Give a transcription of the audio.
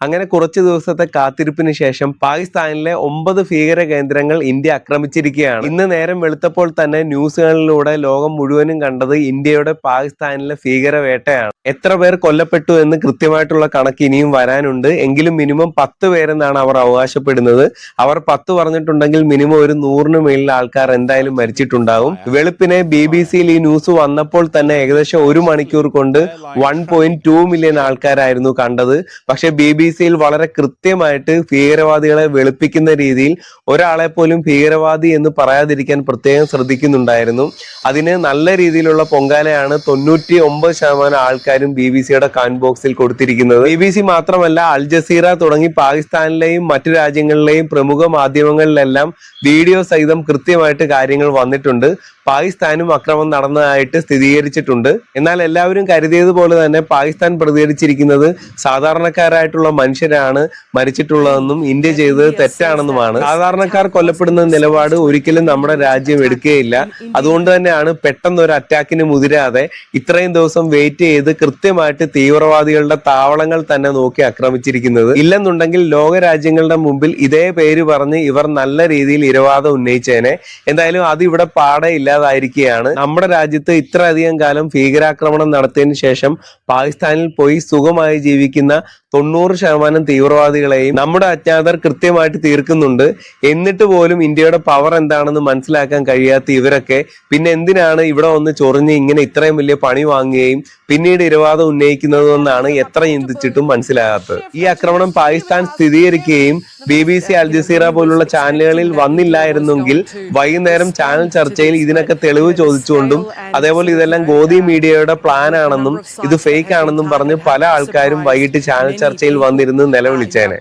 അങ്ങനെ കുറച്ച് ദിവസത്തെ കാത്തിരിപ്പിന് ശേഷം പാകിസ്ഥാനിലെ ഒമ്പത് ഭീകര കേന്ദ്രങ്ങൾ ഇന്ത്യ ആക്രമിച്ചിരിക്കുകയാണ്. ഇന്ന് നേരം വെളുത്തപ്പോൾ തന്നെ ന്യൂസുകളിലൂടെ ലോകം മുഴുവനും കണ്ടത് ഇന്ത്യയുടെ പാകിസ്ഥാനിലെ ഭീകര വേട്ടയാണ്. എത്ര പേർ കൊല്ലപ്പെട്ടു എന്ന് കൃത്യമായിട്ടുള്ള കണക്ക് ഇനിയും വരാനുണ്ട്. എങ്കിലും മിനിമം പത്ത് പേരെന്നാണ് അവർ അവകാശപ്പെടുന്നത്. അവർ പത്ത് പറഞ്ഞിട്ടുണ്ടെങ്കിൽ മിനിമം ഒരു നൂറിന് മേളിൽ ആൾക്കാർ എന്തായാലും മരിച്ചിട്ടുണ്ടാകും. വെളുപ്പിനെ ബി ബി സിയിൽ ഈ ന്യൂസ് വന്നപ്പോൾ തന്നെ ഏകദേശം ഒരു മണിക്കൂർ കൊണ്ട് വൺ പോയിന്റ് ടു മില്യൺ ആൾക്കാരായിരുന്നു കണ്ടത്. പക്ഷെ ബി ബി സിയിൽ വളരെ കൃത്യമായിട്ട് ഭീകരവാദികളെ വെളുപ്പിക്കുന്ന രീതിയിൽ ഒരാളെ പോലും ഭീകരവാദി എന്ന് പറയാതിരിക്കാൻ പ്രത്യേകം ശ്രദ്ധിക്കുന്നുണ്ടായിരുന്നു. അതിന് നല്ല രീതിയിലുള്ള പൊങ്കാലയാണ് തൊണ്ണൂറ്റി ഒമ്പത് ശതമാനം ആൾക്കാരും ബി ബി സിയുടെ കാൻ ബോക്സിൽ കൊടുത്തിരിക്കുന്നത്. ബി ബി സി മാത്രമല്ല അൽ ജസീറ തുടങ്ങി പാകിസ്ഥാനിലെയും മറ്റു രാജ്യങ്ങളിലെയും പ്രമുഖ മാധ്യമങ്ങളിലെല്ലാം വീഡിയോ സഹിതം കൃത്യമായിട്ട് കാര്യങ്ങൾ വന്നിട്ടുണ്ട്. പാകിസ്ഥാനും അക്രമം നടന്നതായിട്ട് സ്ഥിരീകരിച്ചിട്ടുണ്ട്. എന്നാൽ എല്ലാവരും കരുതിയതുപോലെ തന്നെ പാകിസ്ഥാൻ പ്രതികരിച്ചിരിക്കുന്നത് സാധാരണക്കാരായിട്ടുള്ള മനുഷ്യരാണ് മരിച്ചിട്ടുള്ളതെന്നും ഇന്ത്യ ചെയ്തത് തെറ്റാണെന്നുമാണ്. സാധാരണക്കാർ കൊല്ലപ്പെടുന്ന നിലപാട് ഒരിക്കലും നമ്മുടെ രാജ്യം എടുക്കുകയില്ല. അതുകൊണ്ട് തന്നെയാണ് പെട്ടെന്ന് ഒരു അറ്റാക്കിന് മുതിരാതെ ഇത്രയും ദിവസം വെയിറ്റ് ചെയ്ത് കൃത്യമായിട്ട് തീവ്രവാദികളുടെ താവളങ്ങൾ തന്നെ നോക്കി ആക്രമിച്ചിരിക്കുന്നത്. ഇല്ലെന്നുണ്ടെങ്കിൽ ലോക രാജ്യങ്ങളുടെ മുമ്പിൽ ഇതേ പേര് പറഞ്ഞ് ഇവർ നല്ല രീതിയിൽ ഇരവാദം ഉന്നയിച്ചേനെ. എന്തായാലും അത് ഇവിടെ പാടെ ഇല്ലാതായിരിക്കുകയാണ്. നമ്മുടെ രാജ്യത്ത് ഇത്രയധികം കാലം ഭീകരാക്രമണം നടത്തിയതിനു ശേഷം പാകിസ്ഥാനിൽ പോയി സുഖമായി ജീവിക്കുന്ന തൊണ്ണൂറ് ശതമാനം തീവ്രവാദികളെയും നമ്മുടെ അജ്ഞാതർ കൃത്യമായിട്ട് തീർക്കുന്നുണ്ട്. എന്നിട്ട് പോലും ഇന്ത്യയുടെ പവർ എന്താണെന്ന് മനസ്സിലാക്കാൻ കഴിയാത്ത ഇവരൊക്കെ പിന്നെ എന്തിനാണ് ഇവിടെ വന്ന് ചൊറിഞ്ഞ് ഇങ്ങനെ ഇത്രയും വലിയ പണി വാങ്ങുകയും പിന്നീട് ഇരവാദം ഉന്നയിക്കുന്നതെന്നാണ് എത്ര ചിന്തിച്ചിട്ടും മനസ്സിലാകാത്തത്. ഈ ആക്രമണം Pakistan സ്ഥിരീകരിക്കുകയും B B C Al Jazeera പോലുള്ള ചാനലുകളിൽ വന്നില്ലായിരുന്നെങ്കിൽ വൈകുന്നേരം ചാനൽ ചർച്ചയിൽ ഇതിനൊക്കെ തെളിവ് ചോദിച്ചുകൊണ്ടും അതേപോലെ ഇതെല്ലാം ഗോദി മീഡിയയുടെ പ്ലാൻ ആണെന്നും ഇത് ഫേക്ക് ആണെന്നും പറഞ്ഞ് പല ആൾക്കാരും വൈകിട്ട് ചാനൽ ചർച്ചയിൽ വന്നിരുന്ന് നിലവിളിച്ചേനെ.